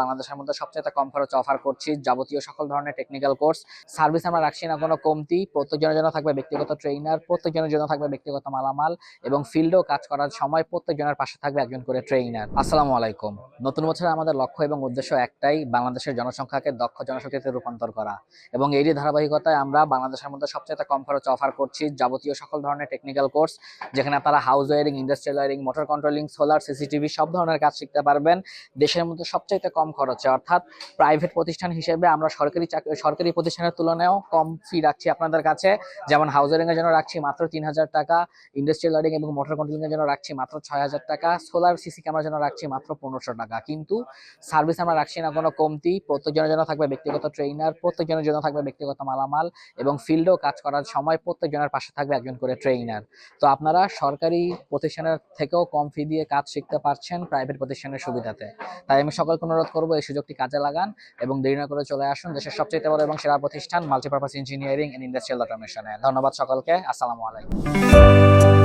বাংলাদেশের মধ্যে সবচেয়ে কম খরচে অফার করছি যাবতীয় সকল ধরনের টেকনিক্যাল কোর্স সার্ভিস আমরা রাখছি না, কোনো কমতি। প্রত্যেকজনের জন্য থাকবে ব্যক্তিগত ট্রেইনার প্রত্যেকজনের জন্য থাকবে ব্যক্তিগত মালামাল এবং ফিল্ডেও কাজ করার সময় প্রত্যেকজনের পাশে থাকবে একজন করে ট্রেইনার আসসালামু আলাইকুম। নতুন বছরে আমাদের লক্ষ্য এবং উদ্দেশ্য একটাই, বাংলাদেশের জনসংখ্যাকে দক্ষ জনশক্তিতে রূপান্তর করা। এবং এরই ধারাবাহিকতায় আমরা বাংলাদেশের মধ্যে সবচেয়ে কম খরচে অফার করছি যাবতীয় সকল ধরনের টেকনিক্যাল কোর্স যেখানে আপনারা house wiring industrial wiring motor controlling solar CCTV সব ধরনের কাজ শিখতে পারবেন। দেশের মধ্যে সবচাইতে কম খরচে অর্থাৎ প্রাইভেট প্রতিষ্ঠান হিসেবে আমরা সরকারি সরকারি প্রতিষ্ঠানের তুলনায়ও কম ফি রাখছি আপনাদের কাছে। যেমন হাউজারিং এর জন্য রাখছি মাত্র তিন হাজার টাকা ইন্ডাস্ট্রিয়াল ওয়ারিং এবং মোটর কন্ট্রোলিং এর জন্য রাখছি মাত্র ছয় হাজার টাকা সোলার সিসি ক্যামেরার জন্য রাখছি মাত্র পনেরোশো টাকা। কিন্তু সার্ভিস আমরা রাখছি না, কোনো কমতি। প্রত্যেকজনের জন্য থাকবে ব্যক্তিগত ট্রেইনার প্রত্যেকজনের জন্য থাকবে ব্যক্তিগত মালামাল এবং ফিল্ডেও কাজ করার সময় প্রত্যেকজনের পাশে থাকবে একজন করে ট্রেইনার তো আপনারা সরকারি প্রতিষ্ঠানের থেকেও কম ফি দিয়ে কাজ শিখতে পারছেন প্রাইভেট প্রতিষ্ঠানের সুবিধাতে। তাই আমি সকলকে অনুরোধ করব, এই সুযোগটি কাজে লাগান এবং দেরি না করে চলে আসুন দেশের সবচেয়ে বড় এবং সেরা প্রতিষ্ঠান মাল্টিপারপাস ইঞ্জিনিয়ারিং এন্ড ইন্ডাস্ট্রিয়াল অটোমেশনে ধন্যবাদ সকলকে, আসসালামু আলাইকুম।